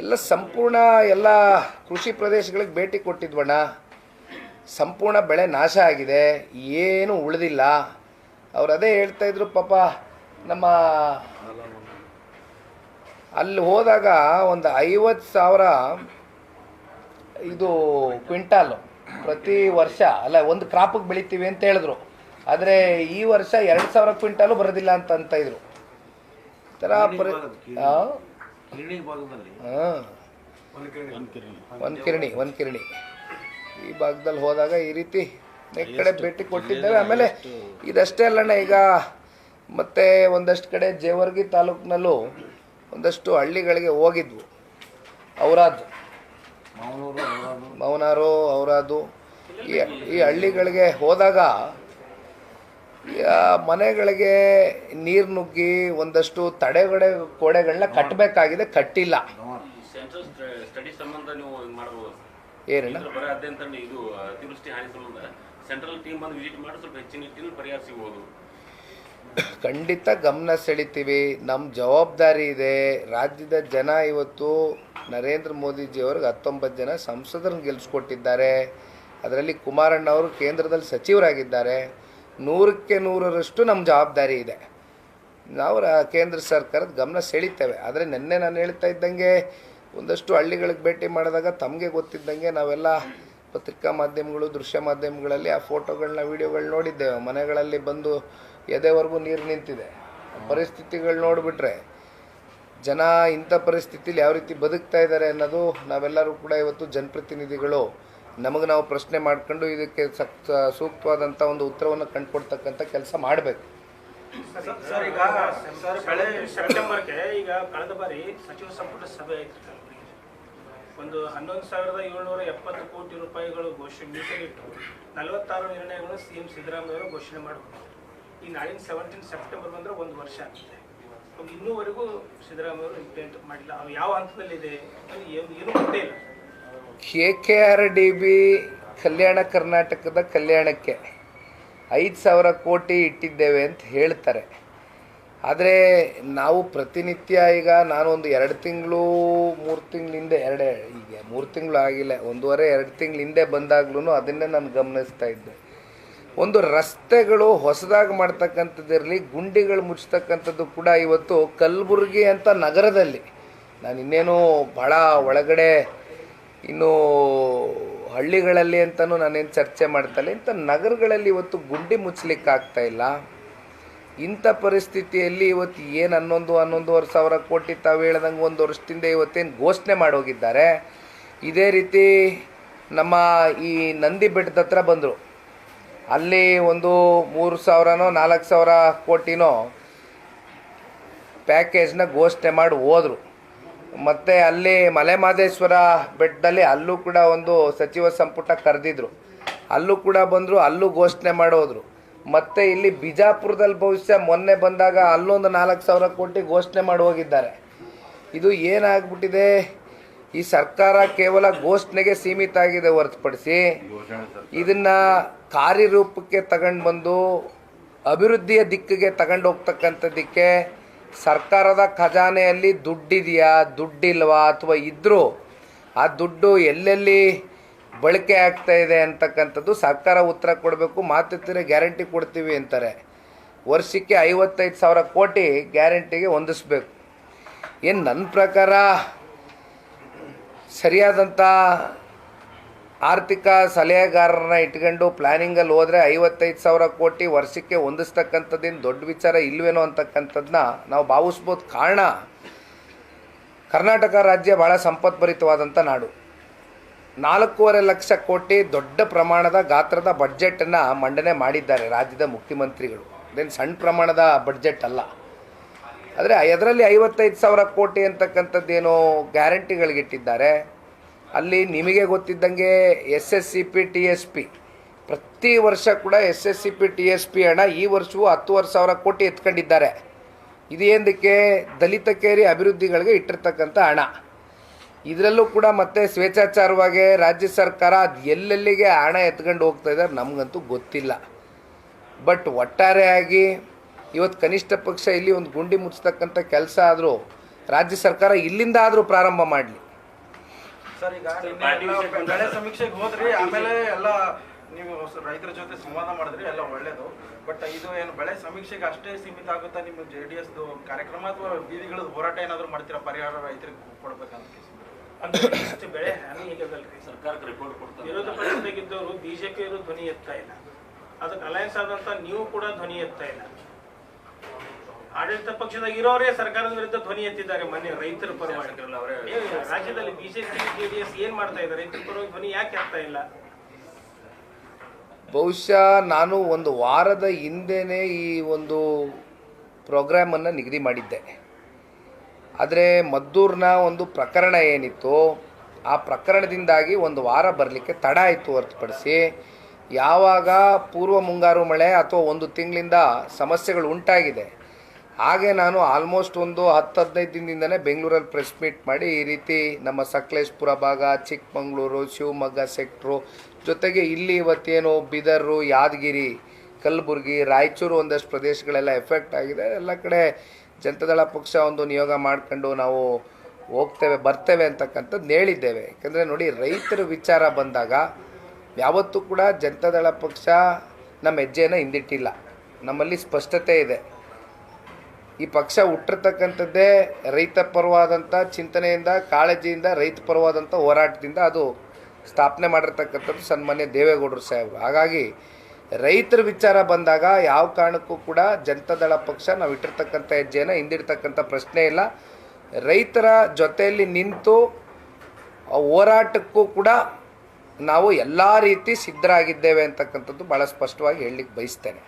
ಎಲ್ಲ ಸಂಪೂರ್ಣ ಎಲ್ಲ ಕೃಷಿ ಪ್ರದೇಶಗಳಿಗೆ ಭೇಟಿ ಕೊಟ್ಟಿದ್ವಣ್ಣ. ಸಂಪೂರ್ಣ ಬೆಳೆ ನಾಶ ಆಗಿದೆ, ಏನು ಉಳಿದಿಲ್ಲ. ಅವ್ರು ಅದೇ ಹೇಳ್ತಾ ಇದ್ರು, ಪಾಪ ನಮ್ಮ ಅಲ್ಲಿ ಹೋದಾಗ ಒಂದು ಐವತ್ತು ಸಾವಿರ ಇದು ಕ್ವಿಂಟಾಲು ಪ್ರತಿ ವರ್ಷ, ಅಲ್ಲ, ಒಂದು ಕ್ರಾಪಿಗೆ ಬೆಳಿತೀವಿ ಅಂತ ಹೇಳಿದ್ರು. ಆದರೆ ಈ ವರ್ಷ ಎರಡು ಸಾವಿರ ಕ್ವಿಂಟಾಲು ಬರೋದಿಲ್ಲ ಅಂತ ಅಂತ ಇದ್ರು. ಈ ಥರ ಪರಿ ಆ? ಕಿರಣಿ ಭಾಗದಲ್ಲಿ ಹಾಂ. ಒಂದು ಕಿರಣಿ. ಒಂದು ಕಿರಣಿ. ಈ ಭಾಗದಲ್ಲಿ ಹೋದಾಗ ಈ ರೀತಿ ನೆಕ್ ಕಡೆ ಭೇಟಿ ಕೊಟ್ಟಿದ್ದೇವೆ ಆಮೇಲೆ ಇದಷ್ಟೇ ಅಲ್ಲಣ್ಣ ಈಗ ಮತ್ತೆ ಒಂದಷ್ಟು ಕಡೆ ಜೇವರ್ಗಿ ತಾಲೂಕಿನಲ್ಲೂ ಒಂದಷ್ಟು ಹಳ್ಳಿಗಳಿಗೆ ಹೋಗಿದ್ವು. ಅವರದು ಮೌನಾರು ಅವರಾದು ಈ ಈ ಹಳ್ಳಿಗಳಿಗೆ ಹೋದಾಗ ಮನೆಗಳಿಗೆ ನೀರು ನುಗ್ಗಿ ಒಂದಷ್ಟು ತಡೆಗಡೆ ಗೋಡೆಗಳನ್ನ ಕಟ್ಟಬೇಕಾಗಿದೆ ಕಟ್ಟಿಲ್ಲ. ಖಂಡಿತ ಗಮನ ಸೆಳಿತೀವಿ. ನಮ್ಮ ಜವಾಬ್ದಾರಿ ಇದೆ. ರಾಜ್ಯದ ಜನ ಇವತ್ತು ನರೇಂದ್ರ ಮೋದಿಜಿಯವ್ರಿಗೆ ಹತ್ತೊಂಬತ್ತು ಜನ ಸಂಸದರನ್ನು ಗೆಲ್ಲಿಸ್ಕೊಟ್ಟಿದ್ದಾರೆ ಅದರಲ್ಲಿ ಕುಮಾರಣ್ಣ ಅವರು ಕೇಂದ್ರದಲ್ಲಿ ಸಚಿವರಾಗಿದ್ದಾರೆ. ನೂರಕ್ಕೆ ನೂರರಷ್ಟು ನಮ್ಮ ಜವಾಬ್ದಾರಿ ಇದೆ. ನಾವು ಕೇಂದ್ರ ಸರ್ಕಾರದ ಗಮನ ಸೆಳಿತೇವೆ. ಆದರೆ ನಿನ್ನೆ ನಾನು ಹೇಳ್ತಾ ಇದ್ದಂಗೆ ಒಂದಷ್ಟು ಹಳ್ಳಿಗಳಿಗೆ ಭೇಟಿ ಮಾಡಿದಾಗ ತಮಗೆ ಗೊತ್ತಿದ್ದಂಗೆ ನಾವೆಲ್ಲ ಪತ್ರಿಕಾ ಮಾಧ್ಯಮಗಳು, ದೃಶ್ಯ ಮಾಧ್ಯಮಗಳಲ್ಲಿ ಆ ಫೋಟೋಗಳನ್ನ ವೀಡಿಯೋಗಳು ನೋಡಿದ್ದೇವೆ. ಮನೆಗಳಲ್ಲಿ ಬಂದು ಎದೆವರೆಗೂ ನೀರು ನಿಂತಿದೆ. ಪರಿಸ್ಥಿತಿಗಳು ನೋಡಿಬಿಟ್ರೆ ಜನ ಇಂಥ ಪರಿಸ್ಥಿತಿಲಿ ಯಾವ ರೀತಿ ಬದುಕ್ತಾ ಇದ್ದಾರೆ ಅನ್ನೋದು ನಾವೆಲ್ಲರೂ ಕೂಡ ಇವತ್ತು ಜನಪ್ರತಿನಿಧಿಗಳು ನಮಗೆ ನಾವು ಪ್ರಶ್ನೆ ಮಾಡ್ಕೊಂಡು ಇದಕ್ಕೆ ಸಕ್ತ ಸೂಕ್ತವಾದಂಥ ಒಂದು ಉತ್ತರವನ್ನು ಕಂಡುಕೊಡ್ತಕ್ಕಂಥ ಕೆಲಸ ಮಾಡಬೇಕು. ಸರ್ ಈಗ ಸೆಪ್ಟೆಂಬರ್ಗೆ ಈಗ ಕಳೆದ ಬಾರಿ ಸಚಿವ ಸಂಪುಟ ಸಭೆ ಆಯ್ತು ಒಂದು ಹನ್ನೊಂದು ಸಾವಿರದ ಏಳ್ನೂರ ಎಪ್ಪತ್ತು ಕೋಟಿ ರೂಪಾಯಿಗಳು ಘೋಷಣೆ, ಮೀಸಲಿಟ್ಟು ನಲವತ್ತಾರು ನಿರ್ಣಯಗಳು ಸಿ ಎಂ ಸಿದ್ದರಾಮಯ್ಯ ಘೋಷಣೆ ಮಾಡಿದ್ರು. ಈ ನಾಳಿನ ಸೆವೆಂಟೀನ್ ಸೆಪ್ಟೆಂಬರ್ ಬಂದರೆ ಒಂದು ವರ್ಷ ಆಗಿದೆ ಇನ್ನೂವರೆಗೂ ಸಿದ್ದರಾಮಯ್ಯ ಇಂಪ್ಲಿಮೆಂಟ್ ಮಾಡಿಲ್ಲ. ಅವು ಯಾವ ಹಂತದಲ್ಲಿದೆ? ಏನೂ ಗೊತ್ತೇ ಇಲ್ಲ. K K R D B Kalyana ಕರ್ನಾಟಕದ ಕಲ್ಯಾಣಕ್ಕೆ ಐದು ಸಾವಿರ ಕೋಟಿ ಇಟ್ಟಿದ್ದೇವೆ ಅಂತ ಹೇಳ್ತಾರೆ. ಆದರೆ ನಾವು ಪ್ರತಿನಿತ್ಯ ಈಗ ನಾನೊಂದು ಎರಡು ತಿಂಗಳು, ಮೂರು ತಿಂಗಳಿಂದೆ ಎರಡೇ, ಈಗ ಮೂರು ತಿಂಗಳು ಆಗಿಲ್ಲ, ಒಂದೂವರೆ, ಎರಡು ತಿಂಗಳ ಹಿಂದೆ ಬಂದಾಗ್ಲೂ ಅದನ್ನೇ ನಾನು ಗಮನಿಸ್ತಾ ಇದ್ದೆ. ಒಂದು ರಸ್ತೆಗಳು ಹೊಸದಾಗಿ ಮಾಡ್ತಕ್ಕಂಥದ್ದಿರಲಿ, ಗುಂಡಿಗಳು ಮುಚ್ಚತಕ್ಕಂಥದ್ದು ಕೂಡ ಇವತ್ತು ಕಲಬುರಗಿ ಅಂತ ನಗರದಲ್ಲಿ. ನಾನು ಇನ್ನೇನು ಭಾಳ ಒಳಗಡೆ ಇನ್ನು ಹಳ್ಳಿಗಳಲ್ಲಿ ಅಂತಲೂ ನಾನೇನು ಚರ್ಚೆ ಮಾಡ್ತಲ್ಲ ಇಂಥ ನಗರಗಳಲ್ಲಿ ಇವತ್ತು ಗುಂಡಿ ಮುಚ್ಚಲಿಕ್ಕೆ ಆಗ್ತಾ ಇಲ್ಲ. ಇಂಥ ಪರಿಸ್ಥಿತಿಯಲ್ಲಿ ಇವತ್ತು ಏನು ಹನ್ನೊಂದು, ಹನ್ನೊಂದುವರೆ ಸಾವಿರ ಕೋಟಿ ತಾವು ಹೇಳ್ದಂಗೆ ಒಂದು ವರ್ಷದಿಂದ ಇವತ್ತೇನು ಘೋಷಣೆ ಮಾಡೋಗಿದ್ದಾರೆ. ಇದೇ ರೀತಿ ನಮ್ಮ ಈ ನಂದಿ ಬೆಟ್ಟದ ಹತ್ರ ಬಂದರು. ಅಲ್ಲಿ ಒಂದು ಮೂರು ಸಾವಿರನೋ, ನಾಲ್ಕು ಸಾವಿರ ಕೋಟಿನೋ ಪ್ಯಾಕೇಜ್ನ ಘೋಷಣೆ ಮಾಡಿ ಹೋದರು. ಮತ್ತು ಅಲ್ಲಿ ಮಲೆಮಹದೇಶ್ವರ ಬೆಟ್ಟದಲ್ಲಿ ಅಲ್ಲೂ ಕೂಡ ಒಂದು ಸಚಿವ ಸಂಪುಟ ಕರೆದಿದ್ರು. ಅಲ್ಲೂ ಕೂಡ ಬಂದರು, ಅಲ್ಲೂ ಘೋಷಣೆ ಮಾಡೋದ್ರು. ಮತ್ತು ಇಲ್ಲಿ ಬಿಜಾಪುರದಲ್ಲಿ ಭವಿಷ್ಯ ಮೊನ್ನೆ ಬಂದಾಗ ಅಲ್ಲೊಂದು ನಾಲ್ಕು ಸಾವಿರ ಕೋಟಿ ಘೋಷಣೆ ಮಾಡಿ ಹೋಗಿದ್ದಾರೆ. ಇದು ಏನಾಗ್ಬಿಟ್ಟಿದೆ? ಈ ಸರ್ಕಾರ ಕೇವಲ ಘೋಷಣೆಗೆ ಸೀಮಿತ ಆಗಿದೆ ಹೊರತುಪಡಿಸಿ ಇದನ್ನ ಕಾರ್ಯರೂಪಕ್ಕೆ ತಗೊಂಡು ಬಂದು ಅಭಿವೃದ್ಧಿಯ ದಿಕ್ಕಿಗೆ ತಗೊಂಡು ಹೋಗ್ತಕ್ಕಂಥದ್ದಕ್ಕೆ ಸರ್ಕಾರದ ಖಜಾನೆಯಲ್ಲಿ ದುಡ್ಡಿದೆಯಾ, ದುಡ್ಡಿಲ್ವಾ ಅಥವಾ ಇದ್ದರೂ ಆ ದುಡ್ಡು ಎಲ್ಲೆಲ್ಲಿ ಬಳಕೆ ಆಗ್ತಾ ಇದೆ ಅಂತಕ್ಕಂಥದ್ದು ಸರ್ಕಾರ ಉತ್ತರ ಕೊಡಬೇಕು ಮಾತಿದ್ರೆ ಗ್ಯಾರಂಟಿ ಕೊಡ್ತೀವಿ ಅಂತಾರೆ. ವರ್ಷಕ್ಕೆ ಐವತ್ತೈದು ಸಾವಿರ ಕೋಟಿ ಗ್ಯಾರಂಟಿಗೆ ಹೊಂದಿಸ್ಬೇಕು. ಏನು ನನ್ನ ಪ್ರಕಾರ ಸರಿಯಾದಂಥ ಆರ್ಥಿಕ ಸಲಹೆಗಾರರನ್ನ ಇಟ್ಕೊಂಡು ಪ್ಲಾನಿಂಗಲ್ಲಿ ಹೋದರೆ ಐವತ್ತೈದು ಸಾವಿರ ಕೋಟಿ ವರ್ಷಕ್ಕೆ ಹೊಂದಿಸ್ತಕ್ಕಂಥದ್ದೇನು ದೊಡ್ಡ ವಿಚಾರ ಇಲ್ವೇನೋ ಅಂತಕ್ಕಂಥದ್ದನ್ನ ನಾವು ಭಾವಿಸ್ಬೋದು. ಕಾರಣ, ಕರ್ನಾಟಕ ರಾಜ್ಯ ಭಾಳ ಸಂಪತ್ಭರಿತವಾದಂಥ ನಾಡು. ನಾಲ್ಕೂವರೆ ಲಕ್ಷ ಕೋಟಿ ದೊಡ್ಡ ಪ್ರಮಾಣದ ಗಾತ್ರದ ಬಡ್ಜೆಟನ್ನು ಮಂಡನೆ ಮಾಡಿದ್ದಾರೆ ರಾಜ್ಯದ ಮುಖ್ಯಮಂತ್ರಿಗಳು. ಅದೇನು ಸಣ್ಣ ಪ್ರಮಾಣದ ಬಡ್ಜೆಟ್ ಅಲ್ಲ. ಆದರೆ, ಅದರಲ್ಲಿ ಐವತ್ತೈದು ಸಾವಿರ ಕೋಟಿ ಅಂತಕ್ಕಂಥದ್ದೇನು ಗ್ಯಾರಂಟಿಗಳಿಗಿಟ್ಟಿದ್ದಾರೆ ಅಲ್ಲಿ ನಿಮಗೆ ಗೊತ್ತಿದ್ದಂಗೆ S S C P T S P. ಪ್ರತಿ ವರ್ಷ ಕೂಡ S S C P T S P ಹಣ ಈ ವರ್ಷವೂ ಹತ್ತುವರೆ ಸಾವಿರ ಕೋಟಿ ಎತ್ಕೊಂಡಿದ್ದಾರೆ. ಇದೇಂದಕ್ಕೆ ದಲಿತ ಕೇರಿ ಅಭಿವೃದ್ಧಿಗಳಿಗೆ ಇಟ್ಟಿರ್ತಕ್ಕಂಥ ಹಣ. ಇದರಲ್ಲೂ ಕೂಡ ಮತ್ತೆ ಸ್ವೇಚ್ಛಾಚಾರವಾಗಿ ರಾಜ್ಯ ಸರ್ಕಾರ ಅದು ಎಲ್ಲೆಲ್ಲಿಗೆ ಹಣ ಎತ್ಕೊಂಡು ಹೋಗ್ತಾ ಇದ್ದಾರೆ ನಮಗಂತೂ ಗೊತ್ತಿಲ್ಲ. ಬಟ್ ಒಟ್ಟಾರೆಯಾಗಿ ಇವತ್ತು ಕನಿಷ್ಠ ಪಕ್ಷ ಇಲ್ಲಿ ಒಂದು ಗುಂಡಿ ಮುಚ್ಚತಕ್ಕಂಥ ಕೆಲಸ ಆದರೂ, ರಾಜ್ಯ ಸರ್ಕಾರ ಇಲ್ಲಿಂದ ಆದರೂ ಪ್ರಾರಂಭ ಮಾಡಲಿ. ಸರ್ ಈಗ ಬೆಳೆ ಸಮೀಕ್ಷೆಗೆ ಹೋದ್ರಿ ಆಮೇಲೆ ಎಲ್ಲ ನೀವು ರೈತರ ಜೊತೆ ಸಂವಾದ ಮಾಡಿದ್ರಿ ಎಲ್ಲ ಒಳ್ಳೇದು. ಬಟ್ ಇದು ಏನು ಬೆಳೆ ಸಮೀಕ್ಷೆಗೆ ಅಷ್ಟೇ ಸೀಮಿತ ಆಗುತ್ತಾ ನಿಮ್ಮ ಜೆ ಡಿ ಎಸ್ ಕಾರ್ಯಕ್ರಮ ಅಥವಾ ಬೀದಿಗಳ ಹೋರಾಟ ಏನಾದರೂ ಮಾಡ್ತೀರಾ ಪರಿಹಾರ ರೈತರಿಗೆ ಕೊಡ್ಬೇಕಂತ ಇಷ್ಟು ಬೆಳೆ ಹಾನಿ ಹೇಗದಲ್ರಿ ಸರ್ಕಾರಕ್ಕೆ ರಿಪೋರ್ಟ್ ಕೊಡ್ತಾರೆ. ವಿರೋಧ ಪಕ್ಷದಾಗಿದ್ದವರು ಬಿಜೆಪಿ ಅವರು ಧ್ವನಿ ಎತ್ತಾ ಇಲ್ಲ. ಅದಕ್ಕೆ ಅಲಯನ್ಸ್ ಆದಂತ ನೀವು ಕೂಡ ಧ್ವನಿ ಎತ್ತಾ ಇಲ್ಲ. ಆಡಳಿತ ಪಕ್ಷದಾಗ ಇರೋರೇ ಸರ್ಕಾರದ ವಿರುದ್ಧ ಧ್ವನಿ ಎತ್ತಿದ್ದಾರೆ. ಮೊನ್ನೆ ರೈತರ ಪರವಾಗಿ. ರಾಜ್ಯದಲ್ಲಿ ಬಿಜೆಪಿ ಜೆಡಿಎಸ್ ಏನ್ ಮಾಡ್ತಾ ಇದ್ದಾರೆ? ರೈತರ ಪರವಾಗಿ ಧ್ವನಿ ಯಾಕೆ ಆಗ್ತಾ ಇಲ್ಲ? ಬಹುಶಃ ನಾನು ಒಂದು ವಾರದ ಹಿಂದೆನೇ ಈ ಒಂದು ಪ್ರೋಗ್ರಾಮನ್ನು ನಿಗದಿ ಮಾಡಿದ್ದೆ. ಆದರೆ ಮದ್ದೂರಿನ ಒಂದು ಪ್ರಕರಣ ಏನಿತ್ತು ಆ ಪ್ರಕರಣದಿಂದಾಗಿ ಒಂದು ವಾರ ಬರಲಿಕ್ಕೆ ತಡ ಆಯಿತು ಹೊರತುಪಡಿಸಿ. ಯಾವಾಗ ಪೂರ್ವ ಮುಂಗಾರು ಮಳೆ ಅಥವಾ ಒಂದು ತಿಂಗಳಿಂದ ಸಮಸ್ಯೆಗಳು ಉಂಟಾಗಿದೆ ಹಾಗೆ ನಾನು ಆಲ್ಮೋಸ್ಟ್ ಒಂದು ಹತ್ತು ಹದಿನೈದು ದಿನದಿಂದನೇ ಬೆಂಗಳೂರಲ್ಲಿ ಪ್ರೆಸ್ ಮೀಟ್ ಮಾಡಿ ಈ ರೀತಿ ನಮ್ಮ ಸಕಲೇಶ್ಪುರ ಭಾಗ, ಚಿಕ್ಕಮಗಳೂರು, ಶಿವಮೊಗ್ಗ ಸೆಕ್ಟ್ರು ಜೊತೆಗೆ ಇಲ್ಲಿ ಇವತ್ತೇನು ಬಿದರು, ಯಾದಗಿರಿ, ಕಲಬುರಗಿ, ರಾಯಚೂರು ಒಂದಷ್ಟು ಪ್ರದೇಶಗಳೆಲ್ಲ ಎಫೆಕ್ಟ್ ಆಗಿದೆ. ಎಲ್ಲ ಕಡೆ ಜನತಾದಳ ಪಕ್ಷ ಒಂದು ನಿಯೋಗ ಮಾಡ್ಕೊಂಡು ನಾವು ಹೋಗ್ತೇವೆ, ಬರ್ತೇವೆ ಅಂತಕ್ಕಂಥದ್ದು ಹೇಳಿದ್ದೇವೆ. ಯಾಕಂದರೆ ನೋಡಿ, ರೈತರ ವಿಚಾರ ಬಂದಾಗ ಯಾವತ್ತೂ ಕೂಡ ಜನತಾದಳ ಪಕ್ಷ ನಮ್ಮ ಹೆಜ್ಜೆಯನ್ನು ಹಿಂದಿಟ್ಟಿಲ್ಲ. ನಮ್ಮಲ್ಲಿ ಸ್ಪಷ್ಟತೆ ಇದೆ. ಈ ಪಕ್ಷ ಹುಟ್ಟಿರ್ತಕ್ಕಂಥದ್ದೇ ರೈತ ಪರವಾದಂಥ ಚಿಂತನೆಯಿಂದ, ಕಾಳಜಿಯಿಂದ, ರೈತ ಪರವಾದಂಥ ಹೋರಾಟದಿಂದ ಅದು ಸ್ಥಾಪನೆ ಮಾಡಿರ್ತಕ್ಕಂಥದ್ದು ಸನ್ಮಾನ್ಯ ದೇವೇಗೌಡರು ಸಾಹೇಬರು. ಹಾಗಾಗಿ ರೈತರ ವಿಚಾರ ಬಂದಾಗ ಯಾವ ಕಾರಣಕ್ಕೂ ಕೂಡ ಜನತಾದಳ ಪಕ್ಷ ನಾವು ಇಟ್ಟಿರ್ತಕ್ಕಂಥ ಹೆಜ್ಜೆಯನ್ನು ಹಿಂದಿಡ್ತಕ್ಕಂಥ ಪ್ರಶ್ನೆ ಇಲ್ಲ. ರೈತರ ಜೊತೆಯಲ್ಲಿ ನಿಂತು ಹೋರಾಟಕ್ಕೂ ಕೂಡ ನಾವು ಎಲ್ಲ ರೀತಿ ಸಿದ್ಧರಾಗಿದ್ದೇವೆ ಅಂತಕ್ಕಂಥದ್ದು ಭಾಳ ಸ್ಪಷ್ಟವಾಗಿ ಹೇಳಲಿಕ್ಕೆ ಬಯಸ್ತೇನೆ.